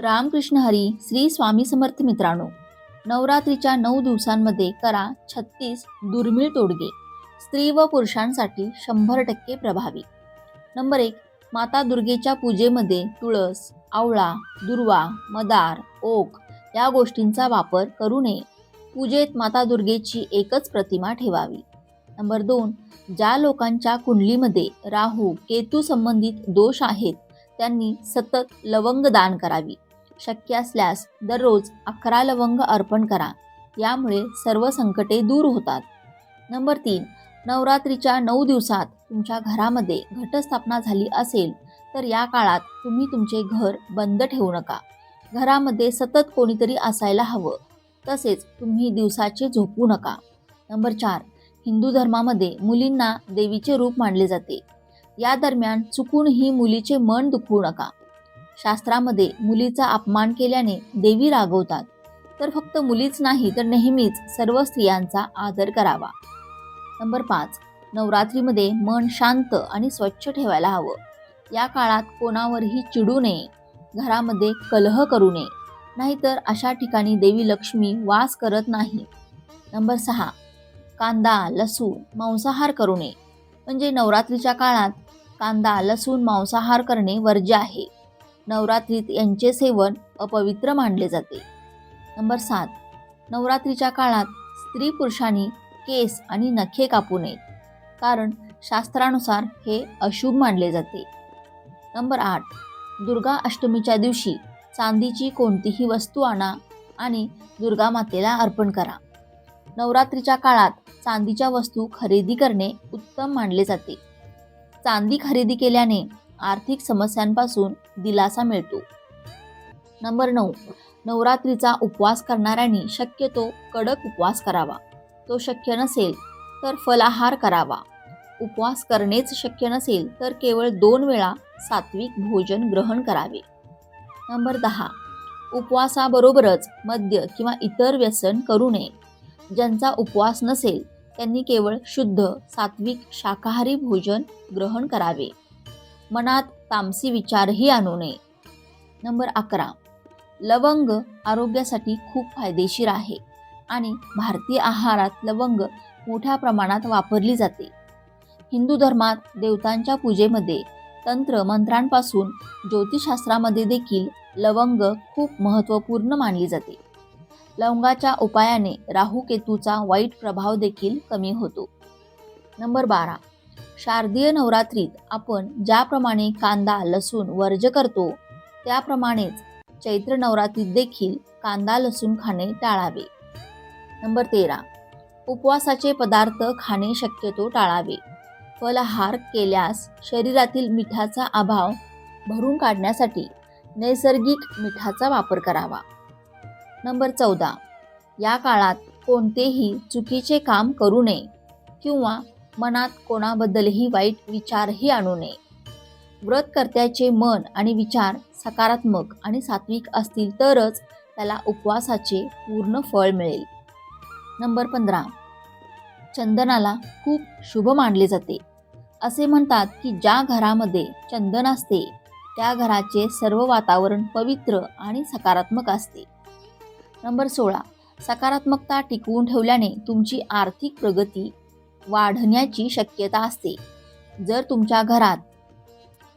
रामकृष्ण हरी श्री स्वामी समर्थ मित्रांनो नवरात्रीच्या नऊ दिवसांमध्ये करा छत्तीस दुर्मिळ तोडगे. स्त्री व पुरुषांसाठी शंभर टक्के प्रभावी. नंबर एक माता दुर्गेच्या पूजेमध्ये तुळस आवळा दुर्वा मदार ओक या गोष्टींचा वापर करू नये. पूजेत माता दुर्गेची एकच प्रतिमा ठेवावी. नंबर दोन ज्या लोकांच्या कुंडलीमध्ये राहू केतू संबंधित दोष आहेत त्यांनी सतत लवंग दान करावी. शक्य असल्यास दररोज अकरा लवंग अर्पण करा. यामुळे सर्व संकटे दूर होतात. नंबर तीन नवरात्रीच्या नऊ दिवसात तुमच्या घरामध्ये घटस्थापना झाली असेल तर या काळात तुम्ही तुमचे घर बंद ठेवू नका. घरामध्ये सतत कोणीतरी असायला हवं तसेच तुम्ही दिवसाचे झोपू नका. नंबर चार हिंदू धर्मामध्ये मुलींना देवीचे रूप मानले जाते. या दरम्यान चुकूनही मुलीचे मन दुखवू नका. शास्त्रामध्ये मुलीचा अपमान केल्याने देवी रागवतात. तर फक्त मुलीच नाही तर नेहमीच सर्व स्त्रियांचा आदर करावा. नंबर पाच. नवरात्रीमध्ये मन शांत आणि स्वच्छ ठेवायला हवं. या काळात कोणावरही चिडू नये. घरामध्ये कलह करू नये. नाहीतर अशा ठिकाणी देवी लक्ष्मी वास करत नाही. नंबर सहा. कांदा लसूण मांसाहार करू नये. म्हणजे नवरात्रीच्या काळात कांदा लसूण मांसाहार करणे वर्ज्य आहे. नवरात्रीत यांचे सेवन अपवित्र मानले जाते. नंबर सात. नवरात्रीच्या काळात स्त्री पुरुषांनी केस आणि नखे कापू नयेत कारण शास्त्रानुसार हे अशुभ मानले जाते. नंबर आठ. दुर्गा अष्टमीच्या दिवशी चांदीची कोणतीही वस्तू आणा आणि दुर्गा मातेला अर्पण करा. नवरात्रीच्या काळात चांदीच्या वस्तू खरेदी करणे उत्तम मानले जाते. चांदी खरेदी केल्याने आर्थिक समस्यांपासून दिलासा मिळतो. नंबर नऊ. नवरात्रीचा उपवास करणाऱ्यांनी शक्यतो कडक उपवास करावा. तो शक्य नसेल तर फलाहार करावा. उपवास करणेच शक्य नसेल तर केवळ दोन वेळा सात्विक भोजन ग्रहण करावे. नंबर दहा. उपवासाबरोबरच मद्य किंवा इतर व्यसन करू नये. ज्यांचा उपवास नसेल त्यांनी केवळ शुद्ध सात्विक शाकाहारी भोजन ग्रहण करावे. मनात तामसी विचारही आणू नये. नंबर अकरा. लवंग आरोग्यासाठी खूप फायदेशीर आहे आणि भारतीय आहारात लवंग मोठ्या प्रमाणात वापरली जाते. हिंदू धर्मात देवतांच्या पूजेमध्ये तंत्र मंत्रांपासून ज्योतिषशास्त्रामध्ये देखील लवंग खूप महत्त्वपूर्ण मानली जाते. लवंगाच्या उपायाने राहूकेतूचा वाईट प्रभाव देखील कमी होतो. नंबर बारा. शारदीय नवरात्रीत आपण ज्याप्रमाणे कांदा लसूण वर्ज करतो त्याप्रमाणेच चैत्र नवरात्रीत देखील कांदा लसूण खाणे टाळावे. नंबर तेरा. उपवासाचे पदार्थ खाणे शक्यतो टाळावे. फलहार केल्यास शरीरातील मिठाचा अभाव भरून काढण्यासाठी नैसर्गिक मिठाचा वापर करावा. नंबर चौदा. या काळात कोणतेही चुकीचे काम करू नये किंवा मनात कोणाबद्दलही वाईट विचारही आणू नये. व्रतकर्त्याचे मन आणि विचार सकारात्मक आणि सात्विक असतील तरच त्याला उपवासाचे पूर्ण फळ मिळेल. नंबर पंधरा. चंदनाला खूप शुभ मानले जाते. असे म्हणतात की ज्या घरामध्ये चंदन असते त्या घराचे सर्व वातावरण पवित्र आणि सकारात्मक असते. नंबर सोळा. सकारात्मकता टिकवून ठेवल्याने तुमची आर्थिक प्रगती वाढण्याची शक्यता असते. जर तुमच्या घरात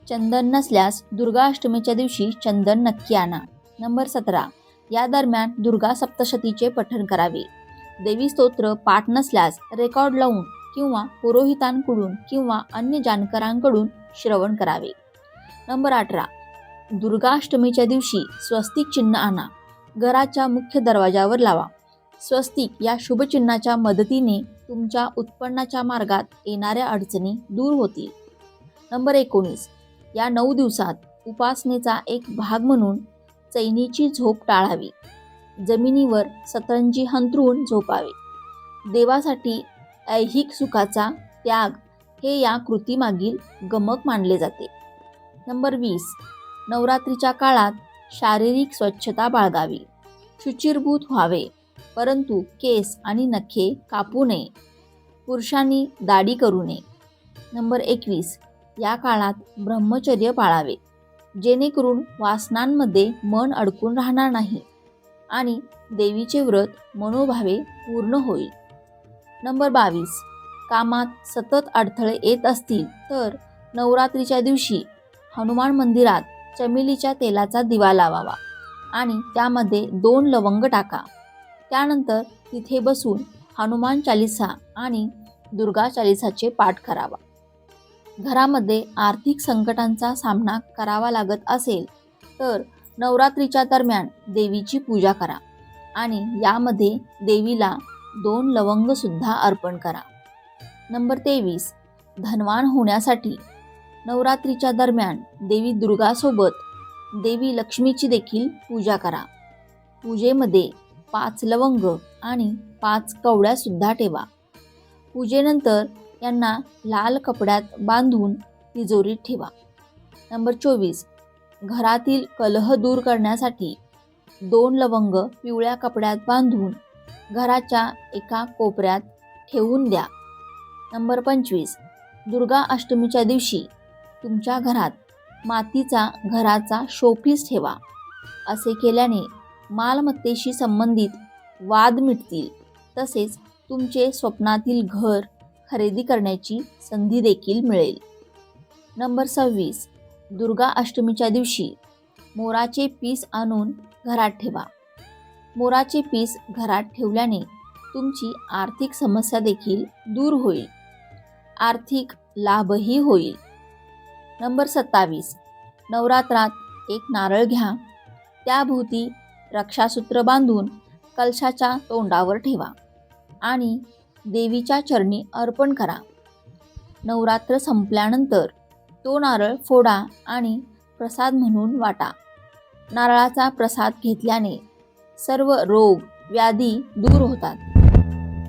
चंदन नसल्यास दुर्गाष्टमीच्या दिवशी चंदन नक्की आणा. नंबर सतरा. या दरम्यान दुर्गा सप्तशतीचे पठण करावे. देवी स्तोत्र पाठ नसल्यास रेकॉर्ड लावून किंवा पुरोहितांकडून किंवा अन्य जाणकारांकडून श्रवण करावे. नंबर अठरा. दुर्गाष्टमीच्या दिवशी स्वस्तिक चिन्ह आणा. घराच्या मुख्य दरवाजावर लावा. स्वस्तिक या शुभचिन्हाच्या मदतीने तुमच्या उत्पन्नाच्या मार्गात येणाऱ्या अडचणी दूर होतील. नंबर एकोणीस. या नऊ दिवसात उपासनेचा एक भाग म्हणून चैनीची झोप टाळावी. जमिनीवर सतरंजी हंतरून झोपावे. देवासाठी ऐहिक सुखाचा त्याग हे या कृतीमागील गमक मानले जाते. नंबर वीस. नवरात्रीच्या काळात शारीरिक स्वच्छता बाळगावी. शुचिरभूत व्हावे. परंतु केस आणि नखे कापू नये. पुरुषांनी दाढी करू नये. नंबर एकवीस. या काळात ब्रह्मचर्य पाळावे. जेणेकरून वासनांमध्ये मन अडकून राहणार नाही आणि देवीचे व्रत मनोभावे पूर्ण होईल. नंबर बावीस. कामात सतत अडथळे येत असतील तर नवरात्रीच्या दिवशी हनुमान मंदिरात चमेलीच्या तेलाचा दिवा लावावा आणि त्यामध्ये दोन लवंग टाका. त्यानंतर तिथे बसून हनुमान चालिसा आणि दुर्गा चालिसाचे पाठ करावा. घरामध्ये आर्थिक संकटांचा सामना करावा लागत असेल तर नवरात्रीच्या दरम्यान देवीची पूजा करा आणि यामध्ये देवीला दोन लवंगसुद्धा अर्पण करा. नंबर तेवीस धनवान होण्यासाठी नवरात्रीच्या दरम्यान देवी दुर्गासोबत देवी लक्ष्मीची देखील पूजा करा. पूजेमध्ये पाच लवंग आणि पाच कवड्यासुद्धा ठेवा. पूजेनंतर यांना लाल कपड्यात बांधून तिजोरीत ठेवा. नंबर चोवीस. घरातील कलह दूर करण्यासाठी दोन लवंग पिवळ्या कपड्यात बांधून घराच्या एका कोपऱ्यात ठेवून द्या. नंबर पंचवीस. दुर्गा अष्टमीच्या दिवशी तुमच्या घरात मातीचा घराचा शोपीस ठेवा. असे केल्याने मालमत्तेशी संबंधित वाद मिटतील. तसेच तुमचे स्वप्नातील घर खरेदी करण्याची संधी देखील मिळेल. नंबर सव्वीस. दुर्गा अष्टमीच्या दिवशी मोराचे पीस आणून घरात ठेवा. मोराचे पीस घरात ठेवल्याने तुमची आर्थिक समस्या देखील दूर होईल. आर्थिक लाभही होईल. नंबर सत्तावीस. नवरात्रात एक नारळ घ्या. त्याभोवती रक्षासूत्र बांधून कलशाच्या तोंडावर ठेवा आणि देवीच्या चरणी अर्पण करा. नवरात्र संपल्यानंतर तो नारळ फोडा आणि प्रसाद म्हणून वाटा. नारळाचा प्रसाद घेतल्याने सर्व रोग व्याधी दूर होतात.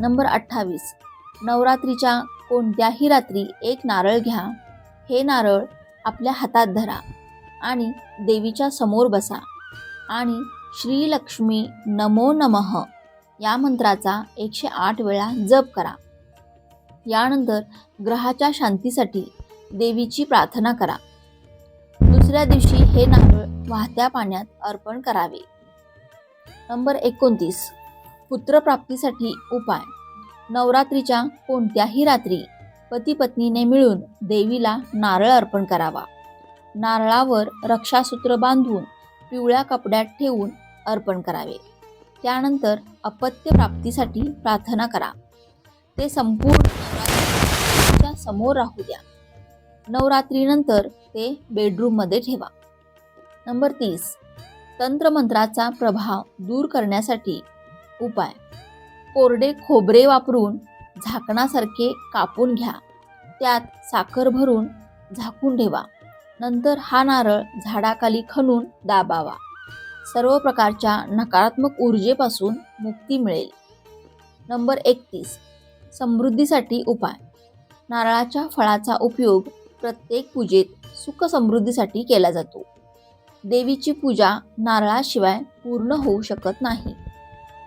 नंबर अठ्ठावीस. नवरात्रीच्या कोणत्याही रात्री एक नारळ घ्या. हे नारळ आपल्या हातात धरा आणि देवीच्या समोर बसा. आणि श्रीलक्ष्मी नमो नमः या मंत्राचा एकशे आठ वेळा जप करा. यानंतर ग्रहाच्या शांतीसाठी देवीची प्रार्थना करा. दुसऱ्या दिवशी हे नारळ वाहत्या पाण्यात अर्पण करावे. नंबर एकोणतीस. पुत्रप्राप्तीसाठी उपाय. नवरात्रीच्या कोणत्याही रात्री पती पत्नीने मिळून देवीला नारळ अर्पण करावा. नारळावर रक्षासूत्र बांधून पिवळ्या कपड्यात ठेवून अर्पण करावे. त्यानंतर अपत्य प्राप्तीसाठी प्रार्थना करा. ते संपूर्ण समोर राहू द्या. नवरात्रीनंतर ते बेडरूममध्ये ठेवा. नंबर तीस. तंत्रमंत्राचा प्रभाव दूर करण्यासाठी उपाय. कोरडे खोबरे वापरून झाकणासारखे कापून घ्या. त्यात साखर भरून झाकून ठेवा. नंतर हा नारळ झाडाखाली खणून दाबावा. सर्व प्रकारच्या नकारात्मक ऊर्जेपासून मुक्ती मिळेल. नंबर एकतीस. समृद्धीसाठी उपाय. नारळाच्या फळाचा उपयोग प्रत्येक पूजेत सुख समृद्धीसाठी केला जातो. देवीची पूजा नारळाशिवाय पूर्ण होऊ शकत नाही.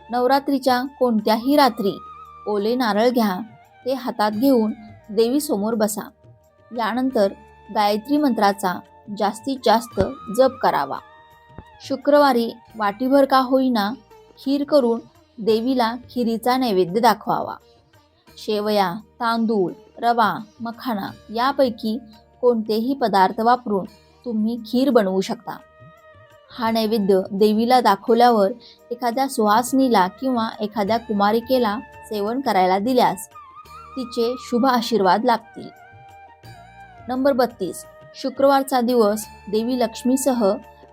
नवरात्रीच्या कोणत्याही रात्री ओले नारळ घ्या ते हातात घेऊन देवीसमोर बसा. यानंतर गायत्री मंत्राचा जास्तीत जास्त जप करावा. शुक्रवारी वाटीभर का होईना खीर करून देवीला खिरीचा नैवेद्य दाखवावा. शेवया तांदूळ रवा मखाणा यापैकी कोणतेही पदार्थ वापरून तुम्ही खीर बनवू शकता. हा नैवेद्य देवीला दाखवल्यावर एखाद्या सुहासनीला किंवा एखाद्या कुमारिकेला सेवन करायला दिल्यास तिचे शुभ आशीर्वाद लाभतील नंबर बत्तीस. शुक्रवारचा दिवस देवी लक्ष्मीसह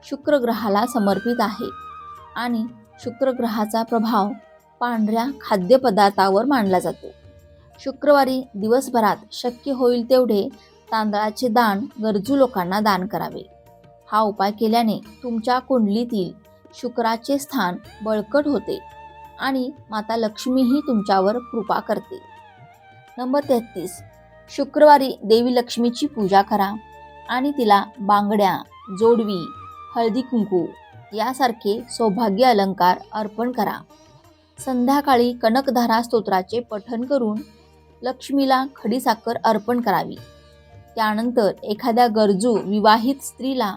शुक्रग्रहाला समर्पित आहे आणि शुक्रग्रहाचा प्रभाव पांढऱ्या खाद्यपदार्थावर मानला जातो. शुक्रवारी दिवसभरात शक्य होईल तेवढे तांदळाचे दान गरजू लोकांना दान करावे. हा उपाय केल्याने तुमच्या कुंडलीतील शुक्राचे स्थान बळकट होते आणि माता लक्ष्मीही तुमच्यावर कृपा करते. नंबर तेहतीस. शुक्रवारी देवी लक्ष्मीची पूजा करा आणि तिला बांगड्या जोडवी हळदी कुंकू यासारखे सौभाग्य अलंकार अर्पण करा. संध्याकाळी कनकधारा स्तोत्राचे पठण करून लक्ष्मीला खडीसाखर अर्पण करावी. त्यानंतर एखाद्या गरजू विवाहित स्त्रीला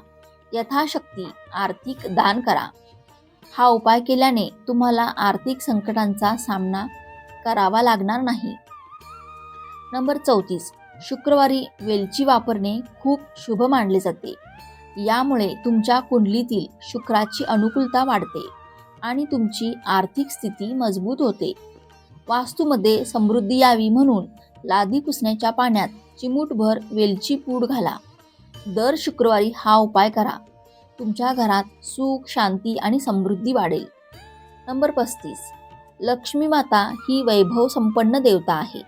यथाशक्ती आर्थिक दान करा. हा उपाय केल्याने तुम्हाला आर्थिक संकटांचा सामना करावा लागणार नाही. नंबर चौतीस. शुक्रवारी वेलची वापरणे खूप शुभ मानले जाते. यामुळे तुमच्या कुंडलीतील शुक्राची अनुकूलता वाढते आणि तुमची आर्थिक स्थिती मजबूत होते. वास्तूमध्ये समृद्धी यावी म्हणून लादी पुसण्याच्या पाण्यात चिमूटभर वेलची पूड घाला. दर शुक्रवारी हा उपाय करा. तुमच्या घरात सुख शांती आणि समृद्धी वाढेल. नंबर पस्तीस. लक्ष्मी माता ही वैभव संपन्न देवता आहे.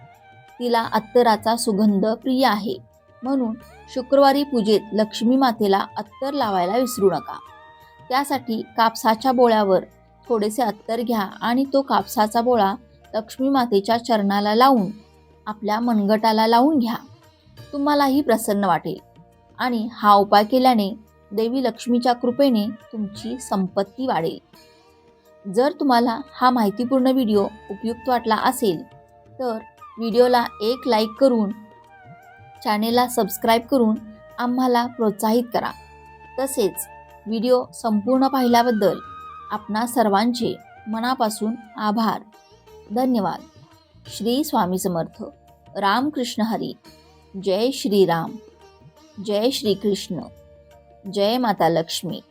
तिला अत्तराचा सुगंध प्रिय आहे. म्हणून शुक्रवारी पूजेत लक्ष्मी मातेला अत्तर लावायला विसरू नका. त्यासाठी कापसाच्या बोळ्यावर थोडेसे अत्तर घ्या आणि तो कापसाचा बोळा लक्ष्मी मातेच्या चरणाला लावून आपल्या मनगटाला लावून घ्या. तुम्हालाही प्रसन्न वाटेल. आणि हा उपाय केल्याने देवी लक्ष्मीच्या कृपेने तुमची संपत्ती वाढेल. जर तुम्हाला हा माहितीपूर्ण व्हिडिओ उपयुक्त वाटला असेल तर व्हिडिओला एक लाईक करून चॅनेलला सबस्क्राईब करून आम्हाला प्रोत्साहित करा. तसेच व्हिडिओ संपूर्ण पाहिल्याबद्दल आपणा सर्वांचे मनापासून आभार. धन्यवाद. श्री स्वामी समर्थ. रामकृष्ण हरी. जय श्रीराम. जय श्रीकृष्ण जय माता लक्ष्मी